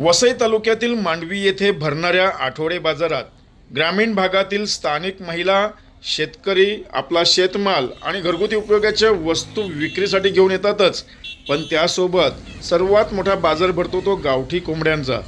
वसई तालुक्यातील मांडवी येथे भरणाऱ्या आठवडे बाजारात ग्रामीण भागातील स्थानिक महिला शेतकरी आपला शेतमाल आणि घरगुती उपयोगाच्या वस्तू विक्रीसाठी घेऊन येतातच. पण त्यासोबत सर्वात मोठा बाजार भरतो तो गावठी कोंबड्यांचा.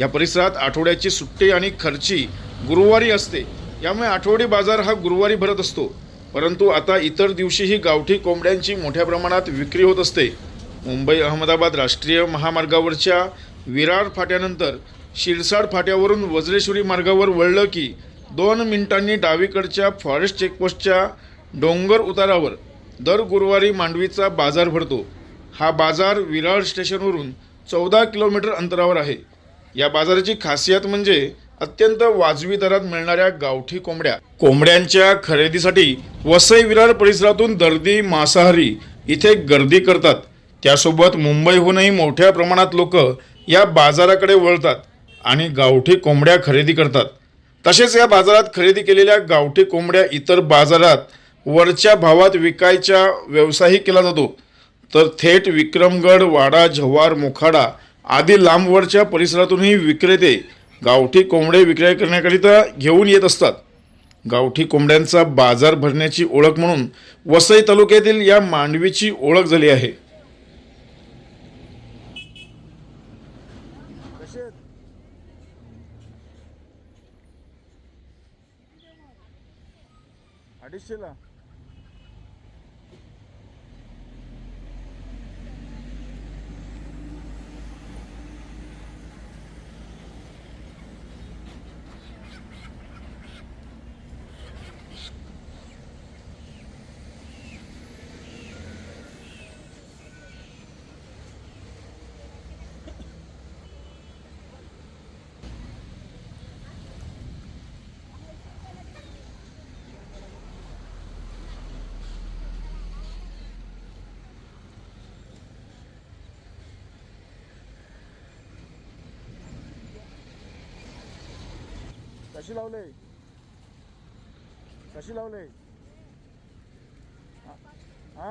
या परिसरात आठवड्याची सुट्टी आणि खर्ची गुरुवारी असते. यामुळे आठवडी बाजार हा गुरुवारी भरत असतो. परंतु आता इतर दिवशीही गावठी कोंबड्यांची मोठ्या प्रमाणात विक्री होत असते. मुंबई अहमदाबाद राष्ट्रीय महामार्गावरच्या विरार फाट्यानंतर शिरसाड फाट्यावरून वज्रेश्वरी मार्गावर वळलं की दोन मिनिटांनी डावीकडच्या फॉरेस्ट चेकपोस्टच्या डोंगर उतारावर दर गुरुवारी मांडवीचा बाजार भरतो. हा बाजार विरार स्टेशनवरून चौदा किलोमीटर अंतरावर आहे. या बाजाराची खासियत म्हणजे अत्यंत वाजवी दरात मिळणाऱ्या गावठी कोंबड्या. कोंबड्यांच्या खरेदीसाठी वसई विरार परिसरातून दर्दी मांसाहारी इथे गर्दी करतात. त्यासोबत मुंबईहूनही मोठ्या प्रमाणात लोक या बाजाराकडे वळतात आणि गावठी कोंबड्या खरेदी करतात. तसेच या बाजारात खरेदी केलेल्या गावठी कोंबड्या इतर बाजारात वरच्या भावात विकायचा व्यवसायही केला जातो. तर थेट विक्रमगड वाडा जव्हार मोखाडा आदी लांबवरच्या परिसरातूनही विक्रेते गावठी कोंबडे विक्रय करण्याकरिता घेऊन येत असतात. गावठी कोंबड्यांचा बाजार भरण्याची ओळख म्हणून वसई तालुक्यातील या मांडवीची ओळख झाली आहे. अडीचशेला कशी लावले? कशी लावले? हा?